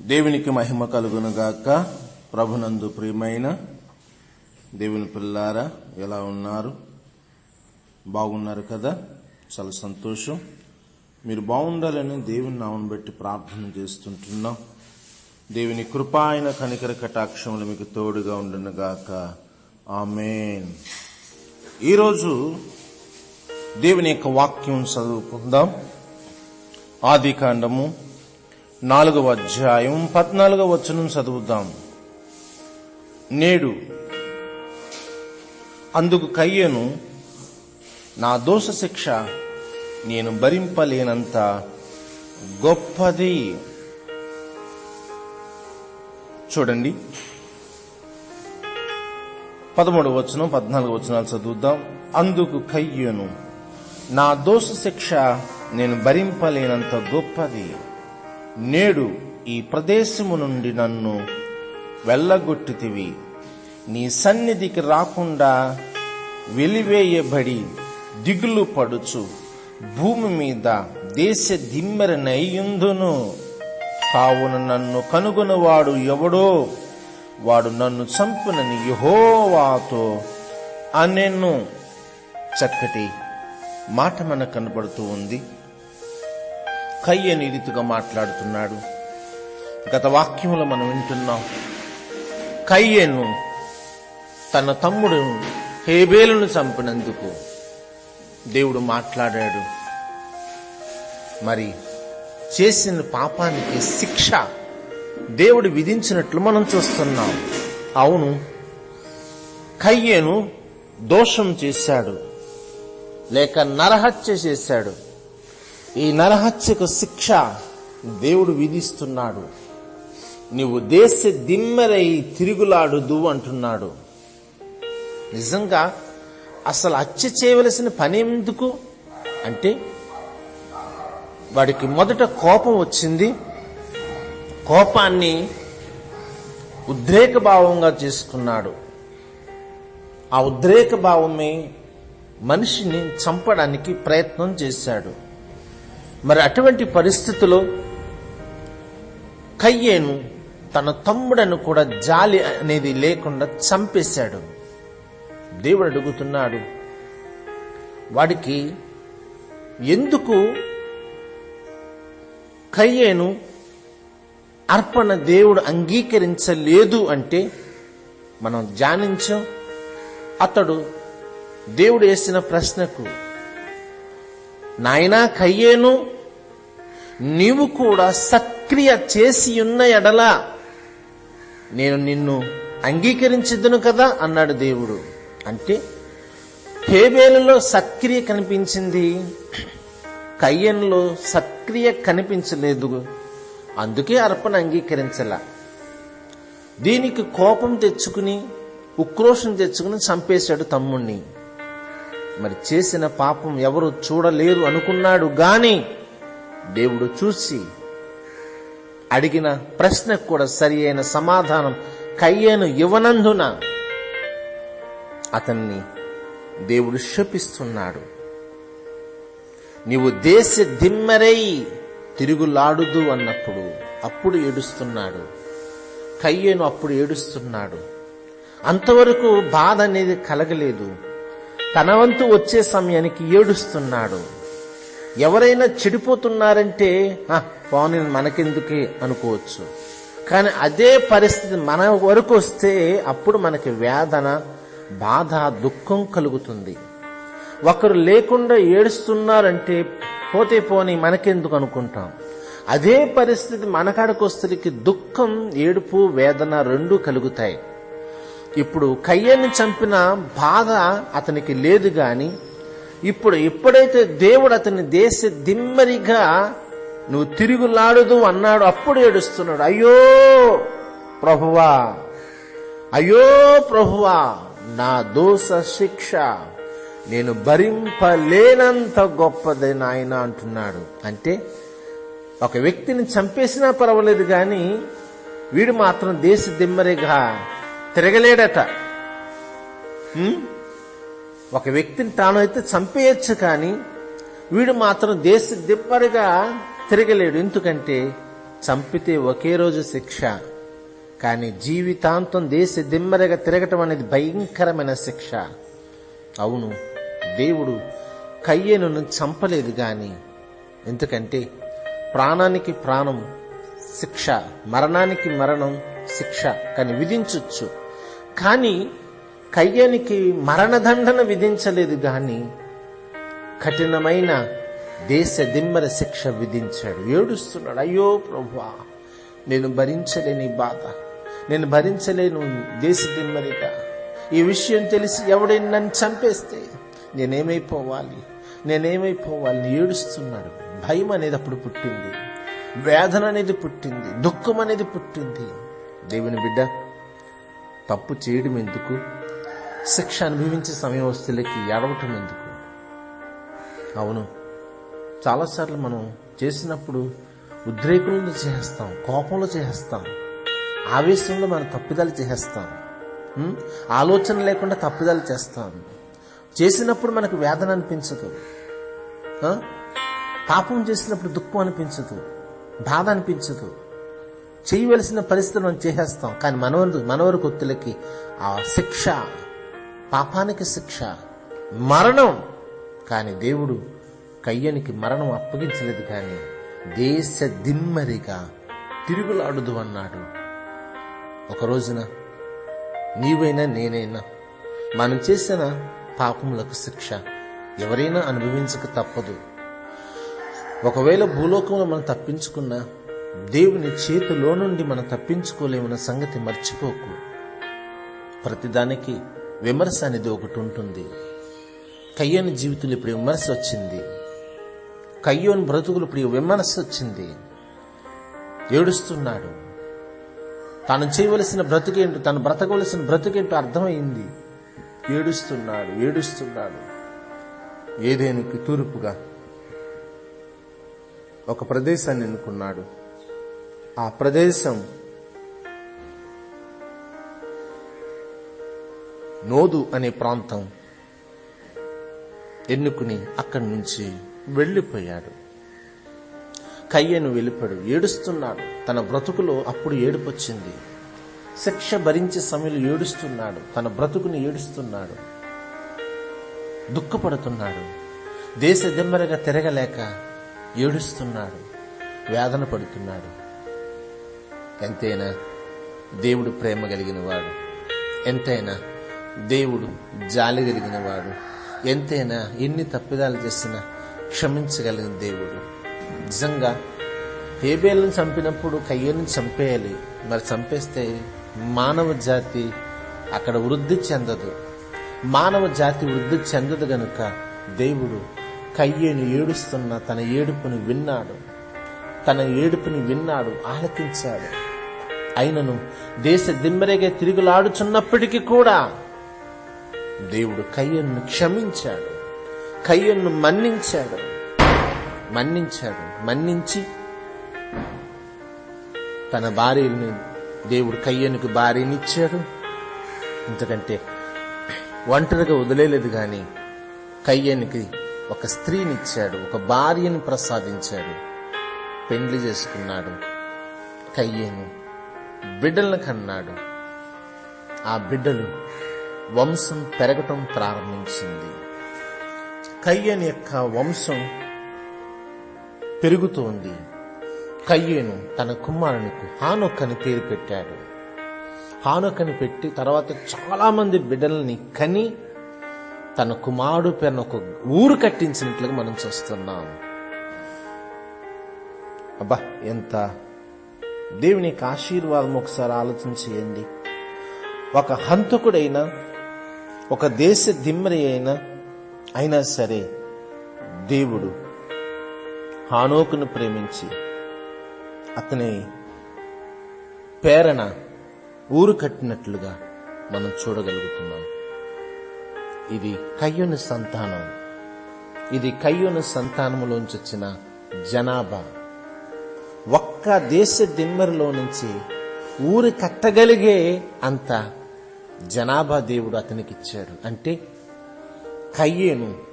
దేవునికి మహిమ కలుగునుగాక. ప్రభునందు ప్రియమైన దేవుని పిల్లారా ఎలా ఉన్నారు? బాగున్నారు కదా? చాలా సంతోషం. మీరు బాగుండాలని దేవుని నామం బట్టి ప్రార్థన చేస్తుంటున్నాం. దేవుని కృపాయన కనికర కటాక్షములు మీకు తోడుగా ఉండునుగాక. ఆమెన్. ఈరోజు దేవుని యొక్క వాక్యం చదువుకుందాం. ఆది కాండము నాలుగవ అధ్యాయం పద్నాలుగవ వచనం చదువుదాం. నేడు అందుకు కయ్యను నా దోష శిక్ష నేను భరింపలేనంత గొప్పది. చూడండి. పదమూడు వచనం పద్నాలుగు వచనాలు చదువుదాం. అందుకు కయ్యను నా దోష శిక్ష నేను భరింపలేనంత గొప్పది. నేడు ఈ ప్రదేశము నుండి నన్ను వెళ్ళగొట్టితివి. నీ సన్నిధికి రాకుండా వెలివేయబడి దిగులు పడుచు. భూమి మీద దేశ దిమ్మెరనయ్యుందును కావున నన్ను కనుగొనవాడు ఎవడో? వాడు నన్ను చంపునని యహోవాతో అనెను. చక్కటి మాట మనకు కనబడుతూ ఉంది. కయ్యని రీతిగా మాట్లాడుతున్నాడు. గత వాక్యంలో మనం వింటున్నాం కయ్యను తన తమ్ముడు హేబేలును చంపినందుకు దేవుడు మాట్లాడాడు. మరి చేసిన పాపానికి శిక్ష దేవుడు విధించినట్లు మనం చూస్తున్నాం. అవును కయ్యను దోషం చేశాడు లేక నరహత్య చేశాడు. ఈ నరహత్యకు శిక్ష దేవుడు విధిస్తున్నాడు. నీవు దేశ దిమ్మెరై తిరుగులాడుదు అంటున్నాడు. నిజంగా అసలు హత్య చేయవలసిన పని ఎందుకు? అంటే వాడికి మొదట కోపం వచ్చింది. కోపాన్ని ఉద్రేక భావంగా చేసుకున్నాడు. ఆ ఉద్రేక భావమే మనిషిని చంపడానికి ప్రయత్నం చేశాడు. మరి అటువంటి పరిస్థితిలో కయ్యేను తన తమ్ముడను కూడా జాలి అనేది లేకుండా చంపేశాడు. దేవుడు అడుగుతున్నాడు వాడికి ఎందుకు కయ్యేను అర్పణ దేవుడు అంగీకరించలేదు అంటే మనం ధ్యానించాం. అతడు దేవుడు వేసిన ప్రశ్నకు నాయనా కయ్యేను నీవు కూడా సక్రియ చేసి ఉన్న ఎడల నేను నిన్ను అంగీకరించదును కదా అన్నాడు దేవుడు. అంటే హేబేలులో సక్రియ కనిపించింది కయ్యన్లో సక్రియ కనిపించలేదు. అందుకే అర్పణ అంగీకరించలా. దీనికి కోపం తెచ్చుకుని ఉక్రోషం తెచ్చుకుని చంపేశాడు తమ్ముణ్ణి. మరి చేసిన పాపం ఎవరు చూడలేరు అనుకున్నాడు గాని దేవుడు చూసి అడిగిన ప్రశ్నకు కూడా సరి అయిన సమాధానం కయ్యను ఇవ్వనందున అతన్ని దేవుడు శపిస్తున్నాడు. నీవు దేశ దిమ్మరై తిరుగులాడుదు అన్నప్పుడు అప్పుడు ఏడుస్తున్నాడు. కయ్యను అప్పుడు ఏడుస్తున్నాడు. అంతవరకు బాధ అనేది కలగలేదు. తన వంతు వచ్చే సమయానికి ఏడుస్తున్నాడు. ఎవరైనా చెడిపోతున్నారంటే "ఆ, పోనీ మనకెందుకే? అనుకోవచ్చు. కానీ అదే పరిస్థితి మన వరకు వస్తే అప్పుడు మనకి వేదన బాధ దుఃఖం కలుగుతుంది. ఒకరు లేకుండా ఏడుస్తున్నారంటే పోతే పోని మనకెందుకు? అనుకుంటాం. అదే పరిస్థితి మనకాడకు వస్తే దుఃఖం ఏడుపు వేదన రెండు కలుగుతాయి. ఇప్పుడు కయ్యని చంపిన బాధ అతనికి లేదు గాని ఇప్పుడు ఎప్పుడైతే దేవుడు అతని దేశ దిమ్మరిగా నువ్వు తిరుగులాడదు అన్నాడు అప్పుడు ఏడుస్తున్నాడు. అయ్యో ప్రభువా అయ్యో ప్రభువా నా దోష శిక్ష నేను భరింపలేనంత గొప్పది నాయన అంటున్నాడు. అంటే ఒక వ్యక్తిని చంపేసినా పర్వాలేదు కానీ వీడు మాత్రం దేశ దిమ్మరిగా తిరగలేడట. ఒక వ్యక్తిని తాను అయితే చంపేయచ్చు కానీ వీడు మాత్రం దేశ దిప్పరిగా తిరగలేడు. ఎందుకంటే చంపితే ఒకే రోజు శిక్ష. కానీ జీవితాంతం దేశ దిమ్మరగా తిరగటం అనేది భయంకరమైన శిక్ష. అవును దేవుడు కయ్యను చంపలేదు గాని ఎందుకంటే ప్రాణానికి ప్రాణం శిక్ష మరణానికి మరణం శిక్ష కానీ విధించవచ్చు కానీ కయ్యనికి మరణదండన విధించలేదు కానీ కఠినమైన దేశ దిమ్మర శిక్ష విధించాడు. ఏడుస్తున్నాడు అయ్యో ప్రభువా నేను భరించలేని బాధ నేను భరించలేను దేశ దిమ్మరిగా ఈ విషయం తెలిసి ఎవడైనా నన్ను చంపేస్తే నేనేమైపోవాలి నేనేమైపోవాలి ఏడుస్తున్నాడు. భయం అనేది అప్పుడు పుట్టింది వేదన అనేది పుట్టింది దుఃఖం అనేది పుట్టింది. దేవుని బిడ్డ తప్పు చేయడం ఎందుకు? శిక్ష అనుభవించే సమయం వస్తులకి ఏడవటం ఎందుకు? అవును. చాలాసార్లు మనం చేసినప్పుడు ఉద్రేకంలో చేస్తాం కోపంలో చేస్తాం ఆవేశంలో మనం తప్పిదాలు చేస్తాం ఆలోచన లేకుండా తప్పిదాలు చేస్తాం. చేసినప్పుడు మనకు వేదన అనిపించదు. పాపం చేసినప్పుడు దుఃఖం అనిపించదు బాధ అనిపించదు. చేయవలసిన పరిస్థితి మనం చేసేస్తాం. కానీ మనవరు మనవరు కొత్తులకి ఆ శిక్ష పాపానికి శిక్ష మరణం. కానీ దేవుడు కయ్యనికి మరణం అప్పగించలేదు కానీ దేశ దిమ్మరిగా తిరుగులాడుదు అన్నాడు. ఒక రోజున నీవైనా నేనైనా మనం చేసిన పాపములకు శిక్ష ఎవరైనా అనుభవించక తప్పదు. ఒకవేళ భూలోకంలో మనం తప్పించుకున్నా దేవుని చేతిలో నుండి మనం తప్పించుకోలేమన్న సంగతి మర్చిపోకు. ప్రతిదానికి విమర్శ అనేది ఒకటి ఉంటుంది. కయ్యోని జీవితంలో ఇప్పుడు విమర్శ వచ్చింది. కయ్యోని బ్రతుకులు ఇప్పుడు విమర్శ వచ్చింది. ఏడుస్తున్నాడు. తాను చేయవలసిన బ్రతుకేంటో తను బ్రతకవలసిన బ్రతుకేంటో అర్థమైంది. ఏడుస్తున్నాడు ఏడుస్తున్నాడు. ఏదేనికి తూర్పుగా? ఒక ప్రదేశాన్ని ఎన్నుకున్నాడు. ఆ ప్రదేశం నోదు అనే ప్రాంతం ఎన్నుకుని అక్కడి నుంచి వెళ్ళిపోయాడు. కయ్యను వెళ్ళిపోయాడు. ఏడుస్తున్నాడు. తన బ్రతుకులో అప్పుడు ఏడుపొచ్చింది శిక్ష భరించే సమయంలో ఏడుస్తున్నాడు. తన బ్రతుకుని ఏడుస్తున్నాడు. దుఃఖపడుతున్నాడు. దేశ దిమ్మరగా తిరగలేక ఏడుస్తున్నాడు. వేదన పడుతున్నాడు. ఎంతైనా దేవుడు ప్రేమ కలిగిన వాడు ఎంతైనా దేవుడు జాలి కలిగిన వాడు ఎంతైనా ఎన్ని తప్పిదాలు చేసినా క్షమించగలిగిన దేవుడు. నిజంగా హేబేలను చంపినప్పుడు కయ్యను చంపేయాలి. మరి చంపేస్తే మానవ జాతి అక్కడ వృద్ధి చెందదు. మానవ జాతి వృద్ధి చెందదు గనుక దేవుడు కయ్యను ఏడుస్తున్న తన ఏడుపుని విన్నాడు. తన ఏడుపుని విన్నాడు ఆలకించాడు. అయినను దేశ దిమ్మరేగా తిరుగులాడుచున్నప్పటికీ కూడా దేవుడు కయ్యను క్షమించాడు కయ్యను మన్నించాడు మన్నించాడు మన్నించి తన భార్యని దేవుడు కయ్యనికి భార్యనిచ్చాడు. ఎందుకంటే ఒంటరిగా వదిలేలేదు గాని కయ్యనికి ఒక స్త్రీనిచ్చాడు ఒక భార్యని ప్రసాదించాడు పెండ్లి చేసుకున్నాడు కయ్యను. బిడ్డలను కన్నాడు. ఆ బిడ్డలు వంశం పెరగటం ప్రారంభించింది. కయ్యని యొక్క వంశం పెరుగుతోంది. కయ్యేను తన కుమారునికి హానొక్ అని పేరు పెట్టాడు. హానొక్ అని పెట్టి తర్వాత చాలా మంది బిడ్డల్ని కని తన కుమారుడు పేరున ఒక ఊరు కట్టించినట్లుగా మనం చూస్తున్నాం. అబ్బా ఎంత దేవుని యొక్క ఆశీర్వాదం ఒకసారి ఆలోచన చేయండి. ఒక హంతకుడైనా ఒక దేశ దిమ్మరి అయినా అయినా సరే దేవుడు హానోకును ప్రేమించి అతని పేరణ ఊరు కట్టినట్లుగా మనం చూడగలుగుతున్నాం. ఇది కయ్యుని సంతానం. ఇది కయ్యుని సంతానములోంచి వచ్చిన జనాభా. ఒక్క దేశ దిమ్మరిలో నుంచి ఊరు కట్టగలిగే అంత జనాభా దేవుడు అతనికి ఇచ్చాడు అంటే కయ్యేను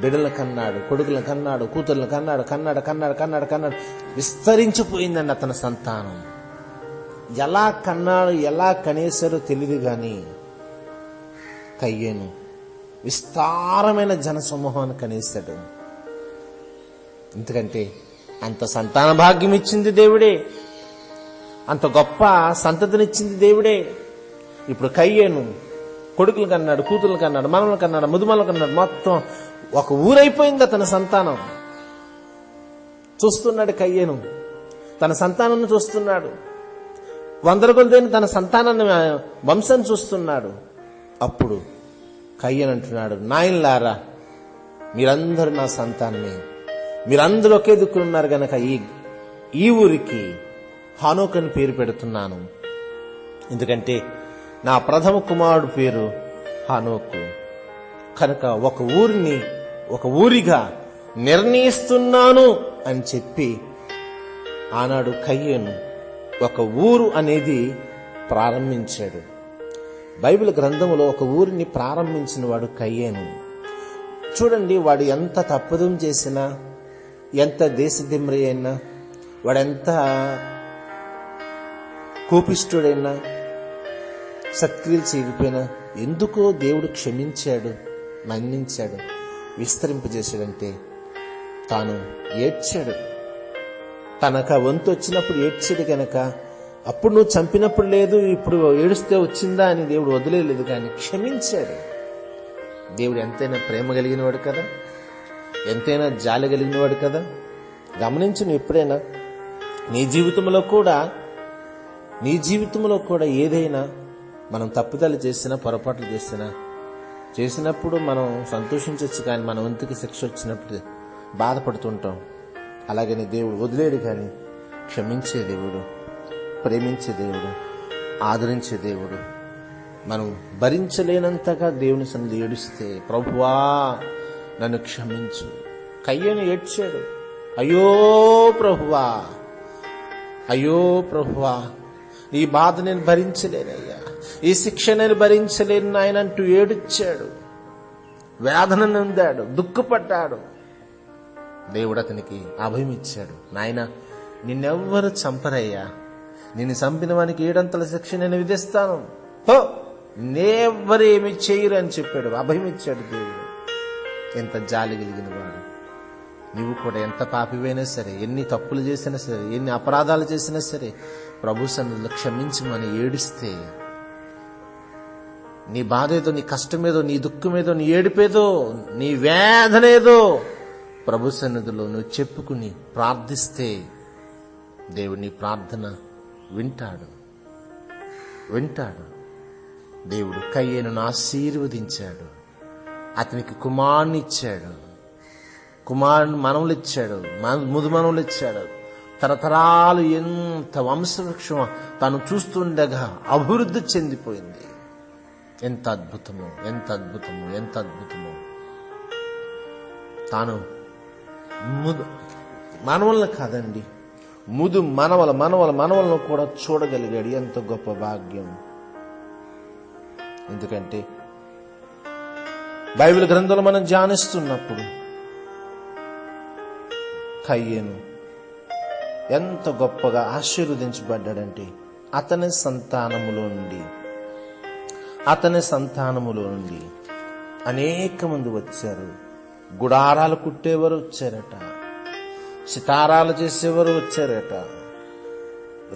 బిడల కన్నాడు కొడుకుల కన్నాడు కూతుర్ల కన్నాడు కన్నాడు కన్నాడు కన్నాడు కన్నాడు విస్తరించిపోయిందండి అతని సంతానం. ఎలా కన్నాడు ఎలా కనేశారో తెలియదు కానీ కయ్యేను విస్తారమైన జనసమూహాన్ని కనేశాడు. ఎందుకంటే అంత సంతాన భాగ్యం ఇచ్చింది దేవుడే. అంత గొప్ప సంతతినిచ్చింది దేవుడే. ఇప్పుడు కయ్యేను కొడుకులు కన్నాడు కూతుర్లు కన్నాడు మనవలు కన్నాడు ముదుమలు కన్నాడు మొత్తం ఒక ఊరైపోయింది అతని సంతానం. చూస్తున్నాడు కయ్యేను. తన సంతానాన్ని చూస్తున్నాడు. వందల కొలదైన తన సంతానాన్ని వంశం చూస్తున్నాడు. అప్పుడు కయ్యను అంటున్నాడు నాయనలారా మీరందరూ నా సంతానమే. మీరందరూ ఒకే దిక్కులున్నారు గనక ఈ ఈ ఊరికి హానోక్ అని పేరు పెడుతున్నాను. ఎందుకంటే నా ప్రథమ కుమారుడు పేరు హానోకు. కనుక ఒక ఊరిని ఒక ఊరిగా నిర్ణయిస్తున్నాను అని చెప్పి ఆనాడు కయ్యను ఒక ఊరు అనేది ప్రారంభించాడు. బైబిల్ గ్రంథంలో ఒక ఊరిని ప్రారంభించిన వాడు కయ్యేను. చూడండి వాడు ఎంత తప్పుదం చేసినా ఎంత దేశదిమ్రి అయినా వాడెంత కోపిష్ఠుడైనా సత్క్రియలు చేయకపోయినా ఎందుకో దేవుడు క్షమించాడు మన్నించాడు విస్తరింపజేశాడంటే తాను ఏడ్చాడు. తనకు ఆ వంతు వచ్చినప్పుడు ఏడ్చాడు గనక అప్పుడు నువ్వు చంపినప్పుడు లేదు ఇప్పుడు ఏడుస్తే వచ్చిందా అని దేవుడు వదిలేదు కానీ క్షమించాడు. దేవుడు ఎంతైనా ప్రేమ కలిగినవాడు కదా. ఎంతైనా జాలి కలిగినవాడు కదా? గమనించను ఎప్పుడైనా నీ జీవితంలో కూడా నీ జీవితంలో కూడా ఏదైనా మనం తప్పుదలు చేసినా పొరపాట్లు చేసినా చేసినప్పుడు మనం సంతోషించవచ్చు కానీ మన వంతుకి శిక్ష వచ్చినప్పుడు బాధపడుతుంటాం. అలాగని దేవుడు వదిలేడు కానీ క్షమించే దేవుడు ప్రేమించే దేవుడు ఆదరించే దేవుడు. మనం భరించలేనంతగా దేవుని సన్నిధి ఏడుస్తే ప్రభువా నన్ను క్షమించు. కయ్యను ఏడ్చాడు. అయ్యో ప్రభువా అయ్యో ప్రభువా ఈ బాధ నేను భరించలేనయ్యా. ఈ శిక్ష నేను భరించలేను ఆయన అంటూ ఏడుచ్చాడు వేదన నొందాడు దుఃఖపడ్డాడు. దేవుడు అతనికి అభయం ఇచ్చాడు. నాయన నిన్నెవ్వరు చంపరయ్యా. నిన్ను చంపిన వానికి ఏడంతల శిక్ష నేను విధిస్తాను. హో నేవ్వరు ఏమి చేయరు అని చెప్పాడు. అభయం ఇచ్చాడు దేవుడు. ఎంత జాలి కలిగిన వాడు. నువ్వు కూడా ఎంత పాపివైనా సరే ఎన్ని తప్పులు చేసినా సరే ఎన్ని అపరాధాలు చేసినా సరే ప్రభు సన్నిధిలో క్షమించమని ఏడిస్తే నీ బాధ ఏదో నీ కష్టమేదో నీ దుఃఖమేదో నీ ఏడిపేదో నీ వేదనేదో ప్రభు సన్నిధిలో నువ్వు చెప్పుకుని ప్రార్థిస్తే దేవుని ప్రార్థన వింటాడు. వింటాడు. దేవుడు కయ్యను ఆశీర్వదించాడు. అతనికి కుమారుని ఇచ్చాడు కుమారుని మనవులు ఇచ్చాడు ముదు మనవులు ఇచ్చాడు తరతరాలు ఎంత వంశవృక్షం తను చూస్తుండగా అభివృద్ధి చెందిపోయింది. ఎంత అద్భుతమో ఎంత అద్భుతమో ఎంత అద్భుతమో. తాను ముదు మనవలను కాదండి. ముదు మనవల మనవల మనవలను కూడా చూడగలిగాడు. ఎంత గొప్ప భాగ్యం. ఎందుకంటే బైబిల్ గ్రంథంలో మనం ధ్యానిస్తున్నప్పుడు కయ్యేను ఎంత గొప్పగా ఆశీర్వదించబడ్డాడంటే అతని సంతానములో నుండి అతని సంతానములో నుండి అనేక మంది వచ్చారు. గుడారాలు కుట్టేవారు వచ్చారట. సితారాలు చేసేవారు వచ్చారట.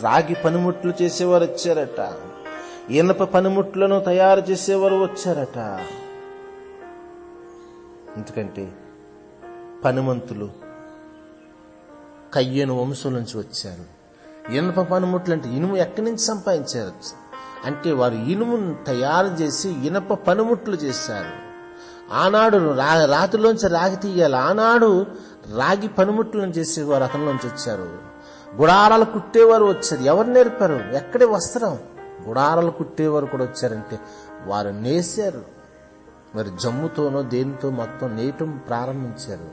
రాగి పనిముట్లు చేసేవారు వచ్చారట. ఇనప పనిముట్లను తయారు చేసేవారు వచ్చారట. ఎందుకంటే పనిమంతులు కయ్యను వంశం నుంచి వచ్చారు. ఇనుప పనిముట్లు అంటే ఇనుము ఎక్కడి నుంచి సంపాదించారు? అంటే వారు ఇనుమును తయారు చేసి ఇనప పనిముట్లు చేశారు. ఆనాడు రా రాతిలోంచి రాగి తీయాలి. ఆనాడు రాగి పనిముట్లను చేసేవారు అతనిలోంచి వచ్చారు. గుడారాలు కుట్టేవారు వచ్చారు. ఎవరు నేర్పారు? ఎక్కడే వస్త్రం? గుడారాలు కుట్టేవారు కూడా వచ్చారంటే వారు నేసారు మరి జమ్ముతోనో దేనితో మొత్తం నేయటం ప్రారంభించారు.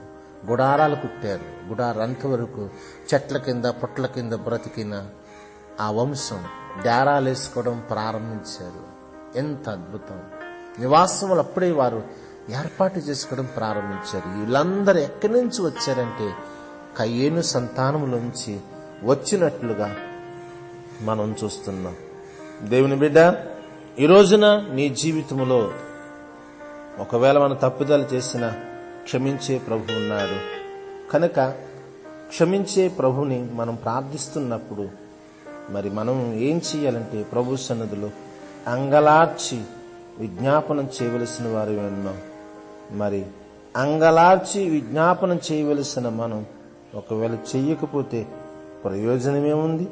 గుడారాలు కుట్టారు. గుడారంత వరకు చెట్ల కింద పొట్ల కింద బ్రతికిన ఆ వంశం డేరాలు వేసుకోవడం ప్రారంభించారు. ఎంత అద్భుతం! నివాసములు అప్పుడే వారు ఏర్పాటు చేసుకోవడం ప్రారంభించారు. వీళ్ళందరూ ఎక్కడి నుంచి వచ్చారంటే కయ్యేను సంతానములోంచి వచ్చినట్లుగా మనం చూస్తున్నాం. దేవుని బిడ్డ ఈ రోజున నీ జీవితంలో ఒకవేళ మనం తప్పుదలు చేసిన క్షమించే ప్రభు ఉన్నాడు. కనుక క్షమించే ప్రభుని మనం ప్రార్థిస్తున్నప్పుడు మరి మనం ఏం చేయాలంటే ప్రభు సన్నదిలో అంగలార్చి విజ్ఞాపనం చేయవలసిన వారు ఉన్నాం మరి అంగలార్చి విజ్ఞాపనం చేయవలసిన మనం ఒకవేళ చెయ్యకపోతే ప్రయోజనమేముంది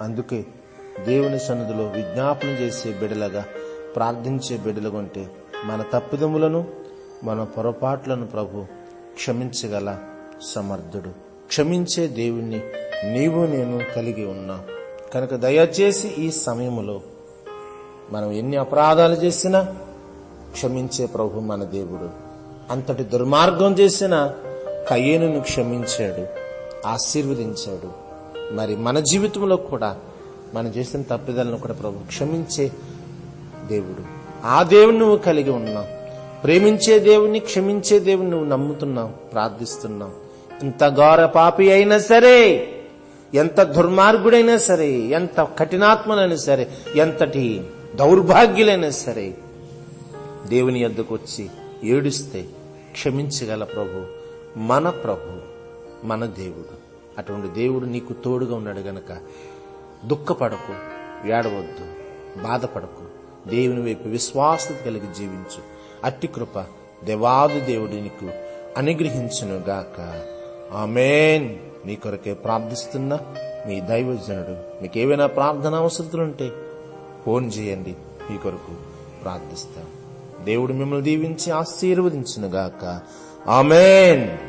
అందుకే దేవుని సన్నిధిలో విజ్ఞాపనం చేసే బిడలగా ప్రార్థించే బిడలుగుంటే మన తప్పిదములను మన పొరపాట్లను ప్రభు క్షమించగల సమర్థుడు. క్షమించే దేవుణ్ణి నీవు నేను కలిగి ఉన్నా. కనుక దయచేసి ఈ సమయంలో మనం ఎన్ని అపరాధాలు చేసినా క్షమించే ప్రభు మన దేవుడు. అంతటి దుర్మార్గం చేసిన కయ్యేనును క్షమించాడు ఆశీర్వదించాడు. మరి మన జీవితంలో కూడా మనం చేసిన తప్పిదలను కూడా ప్రభు క్షమించే దేవుడు. ఆ దేవుని నువ్వు కలిగి ఉన్నావు. ప్రేమించే దేవుణ్ణి క్షమించే దేవుని నువ్వు నమ్ముతున్నావు ప్రార్థిస్తున్నావు. ఇంత ఘోర పాపి అయినా సరే ఎంత దుర్మార్గుడైనా సరే ఎంత కఠినాత్మనైనా సరే ఎంతటి దౌర్భాగ్యులైనా సరే దేవుని యొద్దకు వచ్చి ఏడుస్తే క్షమించగల ప్రభు మన ప్రభు మన దేవుడు. అటువంటి దేవుడు నీకు తోడుగా ఉన్నాడు గనక దుఃఖపడకు ఏడవద్దు బాధపడకు. దేవుని వైపు విశ్వాసత కలిగి జీవించు. అట్టి కృప దేవాది దేవుడు నీకు అనుగ్రహించునుగాక. ఆమెన్. మీ కొరకే ప్రార్థిస్తున్న మీ దైవజనుడు. మీకు ఏవైనా ప్రార్థన అవసరతలుంటే ఫోన్ చేయండి. మీ కొరకు ప్రార్థిస్తాం. దేవుడు మిమ్మల్ని దీవించి ఆశీర్వదించునుగాక. ఆమెన్.